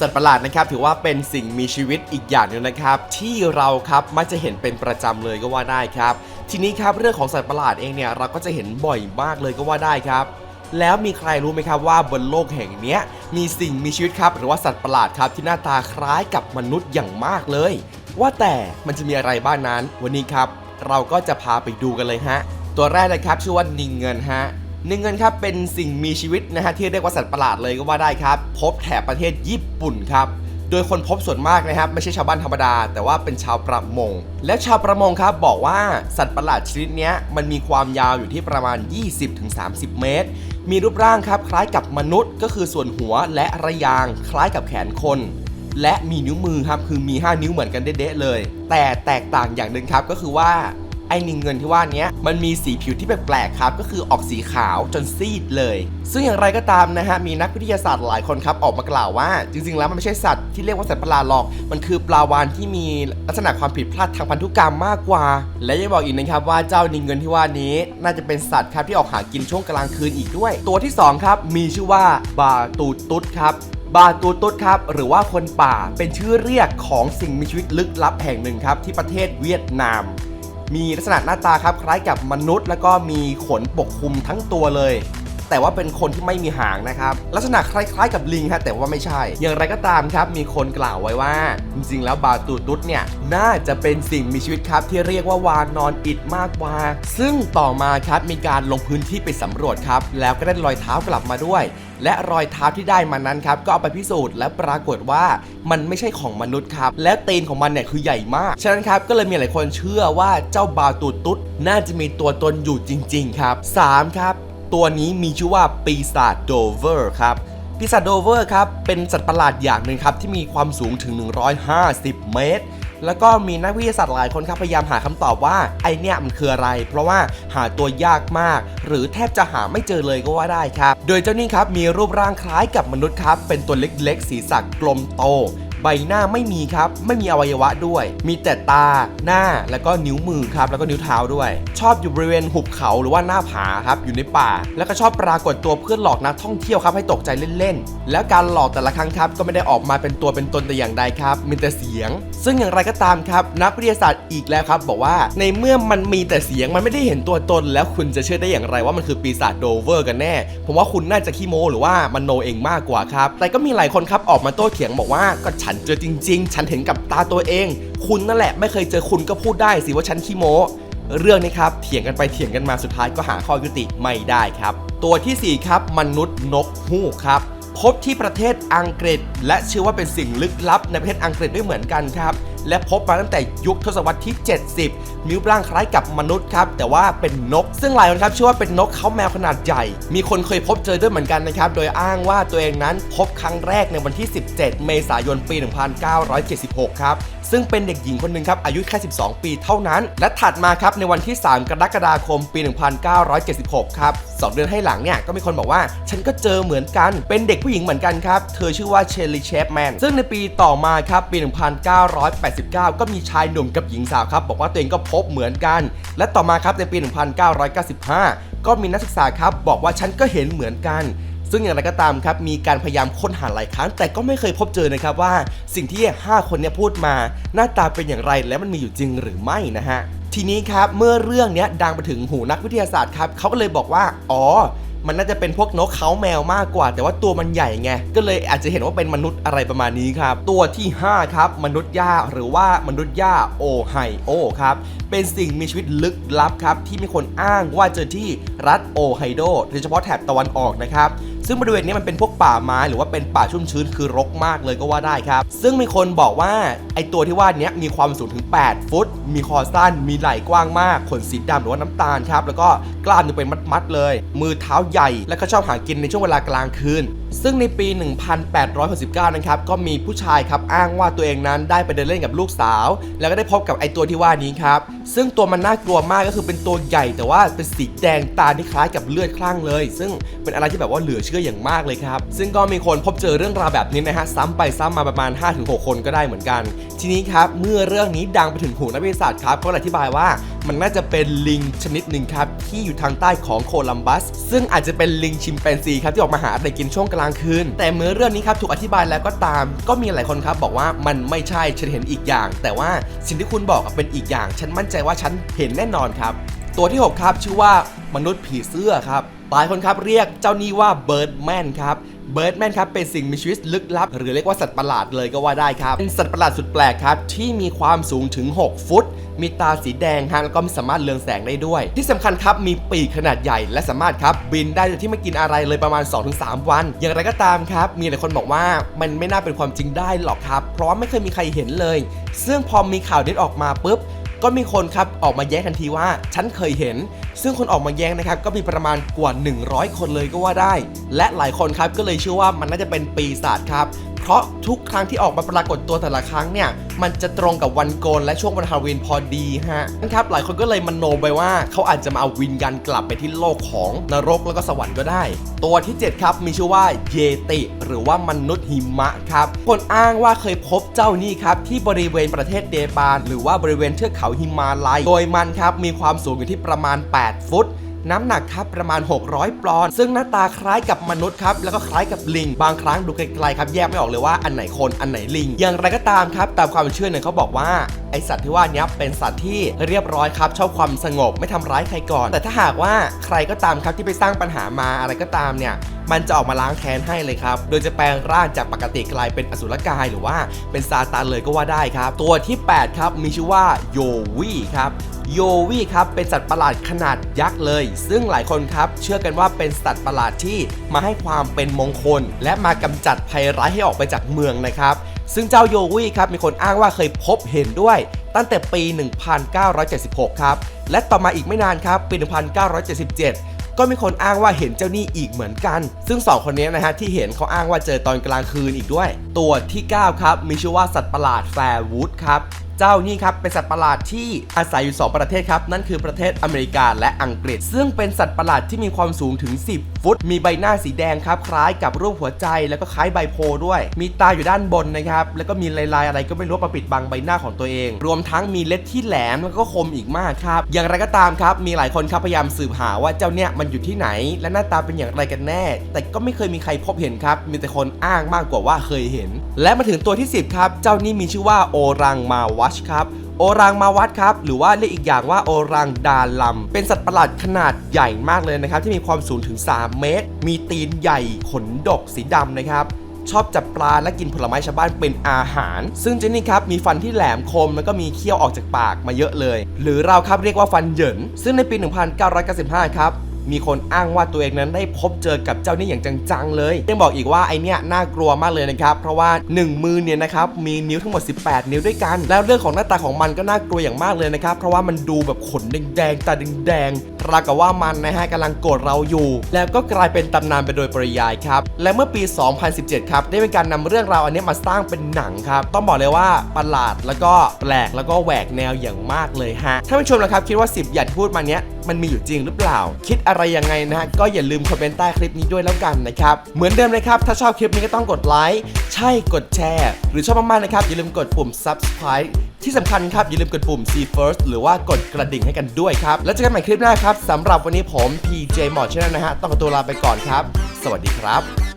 สัตว์ประหลาดนะครับถือว่าเป็นสิ่งมีชีวิตอีกอย่างหนึงนะครับ ที่เราครับมักจะเห็นเป็นประจำเลยก็ว่าได้ครับ ทีนี้ครับเรื่องของสัตว์ประหลาดเองเนี่ยเราก็จะเห็นบ่อยมากเลยก็ว่าได้ครับ แล้วมีใครรู้ไหมครับว่าบนโลกแห่งนี้มีสิ่งมีชีวิตครับ หรือว่าสัตว์ประหลาดครับที่หน้าตาคล้ายกับมนุษย์อย่างมากเลย ว่าแต่มันจะมีอะไรบ้างนั้น วันนี้ครับ เราก็จะพาไปดูกันเลยฮะตัวแรกนะครับชื่อว่านิงเงินฮะ หนิงเงินครับเป็นสิ่งมีชีวิตนะฮะที่เรียกว่าสัตว์ประหลาดเลยก็ว่าได้ครับ พบแถบประเทศญี่ปุ่นครับโดยคนพบส่วนมากนะครับไม่ใช่ชาวบ้านธรรมดา แต่ว่าเป็นชาวประมง และชาวประมงครับบอกว่าสัตว์ประหลาดชนิดนี้มันมีความยาวอยู่ที่ประมาณ 20-30 เมตร มีรูปร่างครับคล้ายกับมนุษย์ ก็คือส่วนหัวและระยางคล้ายกับแขนคน และมีนิ้วมือครับคือมี 5 นิ้วเหมือนกันเด๊ะๆเลย แต่แตกต่างอย่างหนึ่งครับก็คือว่า ไอ้นิงเงินที่ว่านี้มันมีสีผิวที่แปลกๆครับ ก็คือออกสีขาวจนซีดเลย ซึ่งอย่างไรก็ตามนะฮะมีนักวิทยาศาสตร์หลายคนครับออกมากล่าวว่า จริงๆแล้วมันไม่ใช่สัตว์ที่เรียกว่าสัตว์ประหลาดหรอก มันคือปลาวาฬที่มีลักษณะความผิดพลาดทางพันธุกรรมมากกว่า และยังบอกอีกนะครับว่าเจ้านิงเงินที่ว่านี้น่าจะเป็นสัตว์ครับที่ออกหากินช่วงกลางคืนอีกด้วย ตัวที่สองครับมีชื่อว่าบาตูตุดครับบาตูตุดครับ หรือว่าคนป่าเป็นชื่อเรียกของสิ่งมีชีวิตลึกลับแห่งหนึ่งครับที่ประเทศเวียดนาม มีลักษณะหน้าตาครับคล้ายกับมนุษย์ แล้วก็มีขนปกคลุมทั้งตัวเลย แต่ว่าเป็นคนที่ไม่มีหางนะครับ ลักษณะคล้ายๆกับลิงฮะแต่ว่าไม่ใช่ อย่างไรก็ตามครับมีคนกล่าวไว้ว่า จริงๆแล้วบาตูตุดเนี่ยน่าจะเป็นสิ่งมีชีวิตครับที่เรียกว่าวานอนอิดมากกว่า ซึ่งต่อมาครับมีการลงพื้นที่ไปสำรวจครับ แล้วก็ได้รอยเท้ากลับมาด้วย และรอยเท้าที่ได้มานั้นครับก็เอาไปพิสูจน์และปรากฏว่ามันไม่ใช่ของมนุษย์ครับ และตีนของมันเนี่ยคือใหญ่มาก ฉะนั้นครับก็เลยมีหลายคนเชื่อว่าเจ้าบาตูตุดน่าจะมีตัวตนอยู่จริง ๆ ครับ 3 ครับ ตัวนี้มีชื่อว่าปีศาจโดเวอร์ครับปีศาจโดเวอร์ครับเป็นสัตว์ประหลาดอย่างหนึ่งครับที่มีความสูงถึง 150 เมตร แล้วก็มีนักวิทยาศาสตร์หลายคนครับพยายามหาคำตอบว่าไอเนี่ยมันคืออะไร เพราะว่าหาตัวยากมาก หรือแทบจะหาไม่เจอเลยก็ว่าได้ครับ โดยเจ้านี่ครับมีรูปร่างคล้ายกับมนุษย์ครับเป็นตัวเล็กๆศีรษะกลมโต ใบหน้าไม่มีครับ ไม่มีอวัยวะด้วย มีแต่ตา หน้า แล้วก็นิ้วมือครับ แล้วก็นิ้วเท้าด้วย ชอบอยู่บริเวณหุบเขาหรือว่าหน้าผาครับ อยู่ในป่า แล้วก็ชอบปรากฏตัวเพื่อหลอกนักท่องเที่ยวครับให้ตกใจเล่นๆ แล้วการหลอกแต่ละครั้งครับ ก็ไม่ได้ออกมาเป็นตัวเป็นตนแต่อย่างใดครับ มีแต่เสียง ซึ่งอย่างไรก็ตามครับ นักวิทยาศาสตร์อีกแล้วครับ บอกว่า ในเมื่อมันมีแต่เสียง มันไม่ได้เห็นตัวตน แล้วคุณจะเชื่อได้อย่างไรว่ามันคือปีศาจโดเวอร์กันแน่ ผมว่าคุณน่าจะขี้โมหรือว่ามันโนเองมากกว่าครับ แต่ก็มีหลายคนครับออกมาโต้เถียงบอกว่าก็ฉันเจอจริง ๆ ฉันเห็นกับตาตัวเอง คุณนั่นแหละไม่เคยเจอคุณก็พูดได้สิว่าฉันขี้โม้เรื่องนี้ครับเถียงกันไปเถียงกันมาสุดท้ายก็หาข้อยุติไม่ได้ครับ ตัวทีสี่4 ครับ มนุษย์นกฮูกครับ พบที่ประเทศอังกฤษ และเชื่อว่าเป็นสิ่งลึกลับในประเทศอังกฤษด้วยเหมือนกันครับ และพบมาตั้งแต่ยุคทศวรรษที่ 70มีรูปร่างคล้ายกับมนุษย์ครับ แต่ว่าเป็นนก ซึ่งหลายคนครับเชื่อว่าเป็นนกเขาแมวขนาดใหญ่ มีคนเคยพบเจอด้วยเหมือนกันนะครับ โดยอ้างว่าตัวเองนั้นพบครั้งแรกในวันที่ 17 เมษายนปี 1976 ครับ ซึ่งเป็นเด็กหญิงคนหนึ่งครับ อายุแค่ 12 ปีเท่านั้น และถัดมาครับในวันที่ 3 กรกฎาคมปี 1976 ครับ2เดือนให้หลังเนี่ยก็มีคนบอกว่า ฉันก็เจอเหมือนกันเป็นเด็กผู้หญิงเหมือนกันครับ เธอชื่อว่าเชลลีเชฟแมนซึ่งในปีต่อมาครับปี1989 ก็มีชายหนุ่มกับหญิงสาวครับ บอกว่าตัวเองก็พบเหมือนกัน และต่อมาครับในปี 1995 ก็มีนักศึกษาครับ บอกว่าฉันก็เห็นเหมือนกันซึ่งอย่างไรก็ตามครับ มีการพยายามค้นหาหลายครั้ง แต่ก็ไม่เคยพบเจอนะครับว่า สิ่งที่ 5 คนนี้พูดมา หน้าตาเป็นอย่างไรและมันมีอยู่จริงหรือไม่นะฮะ ทีนี้ครับเมื่อเรื่องนี้ดังไปถึงหูนักวิทยาศาสตร์ครับเขาก็เลยบอกว่า อ๋อ มันน่าจะเป็นพวกนกเขาแมวมากกว่า แต่ว่าตัวมันใหญ่ไงก็เลยอาจจะเห็นว่าเป็นมนุษย์อะไรประมาณนี้ครับ ตัวที่ 5 ครับ มนุษย์ย่าหรือว่ามนุษย์ย่าโอไฮโอครับเป็นสิ่งมีชีวิตลึกลับครับที่มีคนอ้างว่าเจอที่รัฐโอไฮโดโดยเฉพาะแถบตะวันออกนะครับ ซึ่งบริเวณนี้มันเป็นพวกป่าไม้หรือว่าเป็นป่าชุ่มชื้นคือรกมากเลยก็ว่าได้ครับ ซึ่งมีคนบอกว่าไอตัวที่ว่านี้มีความสูงถึง 8 ฟุต มีคอสั้น มีไหล่กว้างมาก ขนสีดำหรือว่าน้ำตาลครับ แล้วก็กล้ามจะเป็นมัดๆเลย มือเท้าใหญ่ และก็ชอบหากินในช่วงเวลากลางคืน ซึ่งในปี 1869 นะครับ ก็มีผู้ชายครับอ้างว่าตัวเองนั้นได้ไปเดินเล่นกับลูกสาว แล้วก็ได้พบกับไอตัวที่ว่านี้ครับ ซึ่งตัวมันน่ากลัวมากก็คือเป็นตัวใหญ่แต่ว่าเป็นสีแดงตาที่คล้ายกับเลือดคลั่งเลย ซึ่งเป็นอะไรที่แบบว่าเหลือเชื่ออย่างมากเลยครับ ซึ่งก็มีคนพบเจอเรื่องราวแบบนี้นะฮะซ้ำไปซ้ำมาประมาณ 5-6 คนก็ได้เหมือนกัน ทีนี้ครับเมื่อเรื่องนี้ดังไปถึงหูนักวิทยาศาสตร์ครับก็อธิบายว่า มันน่าจะเป็นลิงชนิดหนึ่งครับ ที่อยู่ทางใต้ของโคลัมบัส ซึ่งอาจจะเป็นลิงชิมแปนซีครับที่ออกมาหาอะไรกินช่วงกลางคืน แต่เมื่อเรื่องนี้ครับถูกอธิบายแล้วก็ตาม ก็มีหลายคนครับบอกว่ามันไม่ใช่ฉันเห็นอีกอย่าง แต่ว่าสิ่งที่คุณบอกเป็นอีกอย่าง ฉันมั่นใจว่าฉันเห็นแน่นอนครับ ตัวที่ 6 ครับชื่อว่ามนุษย์ผีเสื้อครับ หลายคนครับเรียกเจ้านี่ว่าเบิร์ดแมนครับเบิร์ดแมนครับเป็นสิ่งมีชีวิตลึกลับ หรือเรียกว่าสัตว์ประหลาดเลยก็ว่าได้ครับ เป็นสัตว์ประหลาดสุดแปลกครับ ที่มีความสูงถึง 6 ฟุต มีตาสีแดงฮะแล้วก็สามารถเรืองแสงได้ด้วย ที่สำคัญครับมีปีกขนาดใหญ่และสามารถครับบินได้โดยที่ไม่กินอะไรเลยประมาณ 2-3 วัน อย่างไรก็ตามครับ มีหลายคนบอกว่ามันไม่น่าเป็นความจริงได้หรอกครับ เพราะว่าไม่เคยมีใครเห็นเลย ซึ่งพอมีข่าวนี้ออกมาปุ๊บ ก็มีคนครับออกมาแย้งทันทีว่าฉันเคยเห็น ซึ่งคนออกมาแย้งนะครับก็มีประมาณกว่า 100 คนเลยก็ว่าได้ และหลายคนครับก็เลยเชื่อว่ามันน่าจะเป็นปีศาจครับ เพราะทุกครั้งที่ออกมาปรากฏตัวแต่ละครั้งเนี่ย มันจะตรงกับวันโกนและช่วงวันฮาโลวีนพอดีฮะนะครับ หลายคนก็เลยมโนไปว่าเขาอาจจะมาเอาวิญญาณกลับไปที่โลกของนรกแล้วก็สวรรค์ก็ได้ ตัวที่ 7 ครับมีชื่อว่าเยติ หรือว่ามนุษย์หิมะครับคนอ้างว่าเคยพบเจ้านี่ครับที่บริเวณประเทศเนปาลหรือว่าบริเวณเทือกเขาหิมาลัย โดยมันครับมีความสูงอยู่ที่ประมาณ 8 ฟุต น้ำหนักครับประมาณ 600 ปอนด์ซึ่งหน้าตาคล้ายกับมนุษย์ครับแล้วก็คล้ายกับลิง บางครั้งดูไกลๆครับแยกไม่ออกเลยว่าอันไหนคนอันไหนลิง อย่างไรก็ตามครับตามความเชื่อเนี่ยเขาบอกว่า ไอสัตว์ที่ว่านี้เป็นสัตว์ที่เรียบร้อยครับชอบความสงบไม่ทำร้ายใครก่อน แต่ถ้าหากว่าใครก็ตามครับที่ไปสร้างปัญหามาอะไรก็ตามเนี่ยมันจะออกมาล้างแค้นให้เลยครับ โดยจะแปลงร่างจากปกติกลายเป็นอสุรกายหรือว่าเป็นซาตานเลยก็ว่าได้ครับ ตัวที่ 8 ครับ มีชื่อว่าโยวี่ครับโยวี่ครับเป็นสัตว์ประหลาดขนาดยักษ์เลย ซึ่งหลายคนครับ เชื่อกันว่าเป็นสัตว์ประหลาดที่มาให้ความเป็นมงคล และมากำจัดภัยร้ายให้ออกไปจากเมืองนะครับ ซึ่งเจ้าโยวี่ครับมีคนอ้างว่าเคยพบเห็นด้วยตั้งแต่ปี 1976 ครับ และต่อมาอีกไม่นานครับ ปี 1977 ก็มีคนอ้างว่าเห็นเจ้านี่อีกเหมือนกัน ซึ่ง2คนนี้นะฮะที่เห็นเขาอ้างว่าเจอตอนกลางคืนอีกด้วย ตัวที่ 9 ครับ มีชื่อว่าสัตว์ประหลาดแฟร์วูดครับ เจ้านี่ครับเป็นสัตว์ประหลาดที่อาศัยอยู่ 2 ประเทศครับ นั่นคือประเทศอเมริกาและอังกฤษ ซึ่งเป็นสัตว์ประหลาดที่มีความสูงถึง 10 ฟุต มีใบหน้าสีแดงครับ คล้ายกับรูปหัวใจแล้วก็คล้ายใบโพด้วย มีตาอยู่ด้านบนนะครับ แล้วก็มีลายๆอะไรก็ไม่รู้มาปิดบังใบหน้าของตัวเอง รวมทั้งมีเล็บที่แหลมแล้วก็คมอีกมากครับ อย่างไรก็ตามครับมีหลายคนครับพยายามสืบหาว่าเจ้าเนี่ยมันอยู่ที่ไหน และหน้าตาเป็นอย่างไรกันแน่ แต่ก็ไม่เคยมีใครพบเห็นครับมีแต่คนอ้างมากกว่าว่าเคยเห็น และมาถึงตัวที่ 10 ครับ เจ้านี่มีชื่อว่าโอรังมาวัชครับโอรังมาวัดครับ หรือว่าเรียกอีกอย่างว่าโอรังดาลัม เป็นสัตว์ประหลาดขนาดใหญ่มากเลยนะครับ ที่มีความสูงถึง 3 เมตร มีตีนใหญ่ขนดกสีดำนะครับ ชอบจับปลาและกินผลไม้ชาวบ้านเป็นอาหาร ซึ่งเจนนี่ครับ มีฟันที่แหลมคม แล้วก็มีเขี้ยวออกจากปากมาเยอะเลย หรือเราครับเรียกว่าฟันเหยินซึ่งในปี 1995 ครับ มีคนอ้างว่าตัวเองนั้นได้พบเจอกับเจ้านี่อย่างจังๆเลย ยังบอกอีกว่าไอเนี้ยน่ากลัวมากเลยนะครับ เพราะว่า 1 มือเนี่ยนะครับมีนิ้วทั้งหมด 18 นิ้วด้วยกัน แล้วเรื่องของหน้าตาของมันก็น่ากลัวอย่างมากเลยนะครับ เพราะว่ามันดูแบบขนแดงๆตาแดงๆราวกับว่ามันนะฮะกำลังโกรธเราอยู่ แล้วก็กลายเป็นตำนานไปโดยปริยายครับ และเมื่อปี 2017 ครับได้มีการนำเรื่องราวอันนี้มาสร้างเป็นหนังครับ ต้องบอกเลยว่าประหลาดแล้วก็แปลกแล้วก็แหวกแนวอย่างมากเลยฮะท่านผู้ชมนะครับคิดว่า 10 อย่างที่พูดมาเนี้ย มันมีอยู่จริงหรือเปล่า คิดอะไรยังไงนะฮะก็อย่าลืมคอมเมนต์ใต้คลิปนี้ด้วยแล้วกันนะครับเหมือนเดิมเลยครับถ้าชอบคลิปนี้ก็ต้องกดไลค์ใช่กดแชร์ หรือชอบมากๆนะครับอย่าลืมกดปุ่ม subscribe ที่สำคัญครับ อย่าลืมกดปุ่ม see first หรือว่ากดกระดิ่งให้กันด้วยครับ แล้วเจอกันใหม่คลิปหน้าครับสำหรับวันนี้ผม PJ หมอชแนลนะฮะ ต้องขอตัวลาไปก่อนครับ สวัสดีครับ